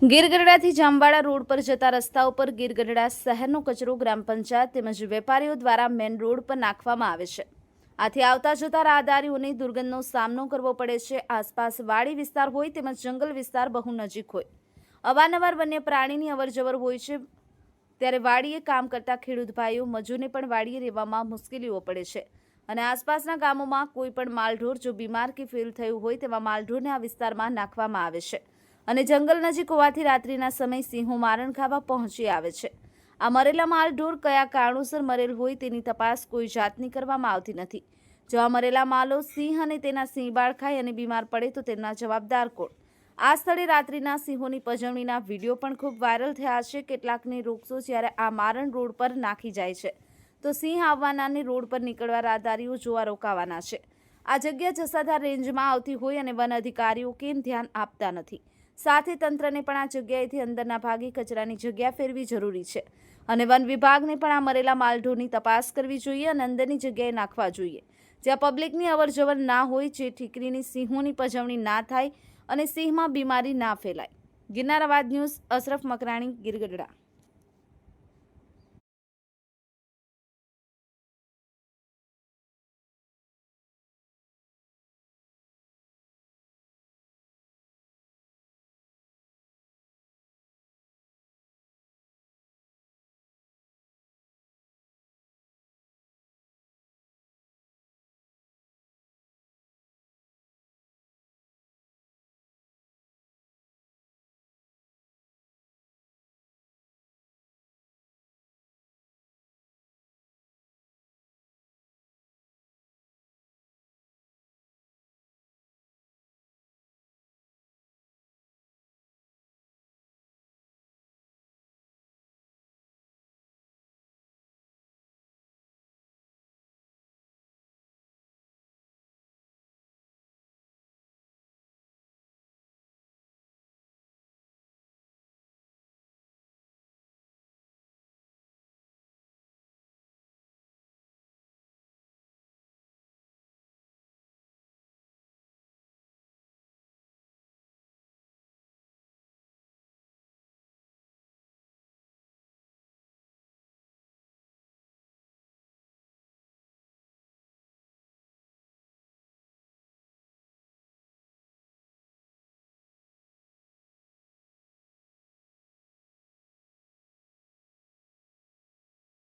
ગીરગઢડાથી જામવાડા road પર જતા રસ્તા ઉપર ગીરગઢડા શહેરનો કચરો ગ્રામ પંચાયત તેમજ વેપારીઓ દ્વારા મેન રોડ પર નાખવામાં આવે છે. આથી આવતા જતા રાહદારીઓને દુર્ગંધનો સામનો કરવો પડે છે. આસપાસ વાડી વિસ્તાર હોય તેમજ જંગલ વિસ્તાર બહુ નજીક હોય. અવારનવાર વન્ય પ્રાણીની અવરજવર હોય છે ત્યારે વાડીએ કામ કરતા ખેડૂત ભાઈઓ મજૂરને પણ વાડીએ રહેવામાં મુશ્કેલીઓ પડે છે. અને આસપાસના ગામોમાં કોઈ પણ માલઢોર જો બીમાર કે ફેલ થયું હોય તેવા માલઢોરને આ વિસ્તારમાં નાખવામાં આવે છે. અને જંગલ નજીક હોવાથી રાત્રિના સમય સિંહો મારણ ખાવા પહોંચી આવે છે. આ મરેલા માલઢોર કયા કારણોસર મરેલ હોય તેની તપાસ કોઈ જાતની કરવામાં આવતી નથી. જો આ મરેલા માલો સિંહ અને તેના સિંહ બાળ ખાય અને બીમાર પડે તો તેમના જવાબદાર કોણ? આ સ્થળે રાત્રિના સિંહોની પજવણીના વીડિયો પણ ખૂબ વાયરલ થયા છે. કેટલાકને રોકશો જ્યારે આ મારણ રોડ પર નાખી જાય છે. તો સિંહ આવવાનાને રોડ પર નીકળવા રાહદારીઓ જોવા રોકાવાના છે. આ જગ્યા જસાધાર રેન્જમાં આવતી હોય અને વન અધિકારીઓ કેમ ધ્યાન આપતા નથી? સાથે તંત્રને પણ આ જગ્યાએથી અંદરના ભાગે કચરાની જગ્યા ફેરવી જરૂરી છે. અને વન વિભાગને પણ આ મરેલા માલઢોરની તપાસ કરવી જોઈએ અને અંદરની જગ્યાએ નાખવા જોઈએ. જ્યાં પબ્લિકની અવરજવર ના હોય, જે ઠીકરીની સિંહોની પજવણી ના થાય અને સિંહમાં બીમારી ના ફેલાય. ગિરનારાવાદ ન્યૂઝ અશરફ મકરાણી ગીરગઢડા.